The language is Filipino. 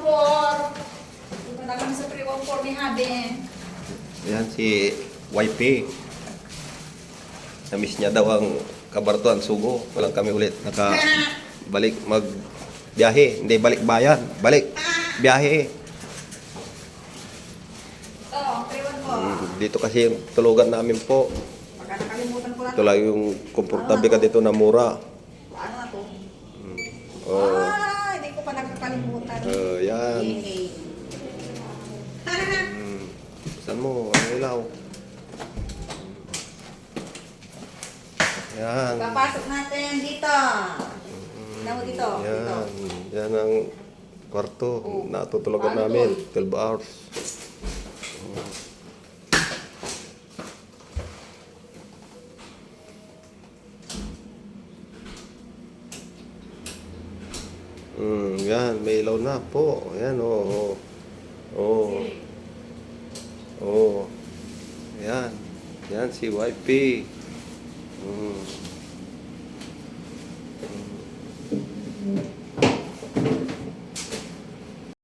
314. Punta na kami sa 314 ni Haben. Yan si YP. Namiss niya daw ang kabartuan sugo. Walang kami ulit. Naka balik mag biyahe. Hindi balik bayan. Balik. Biyahe. Oo, 314. Mm, Dito kasi yung tulugan namin po. Baka nakalimutan ko na. Ito lang yung komportable ka dito na mura. Ano na to? Oh, Ah, hindi ko pa nakakalimutan. uh, yan. Yay. Mm. Saan mo? Ang ilaw. Yan. Papasok natin dito. Tignan mo dito. Dito. Yan. Yan ang kwarto. Oh. Natutulugan Ano namin. to? 12 hours. Mm, yan, may ilaw na po. Yan, oo. Oh, oh. oh. Yan. Yan si YP.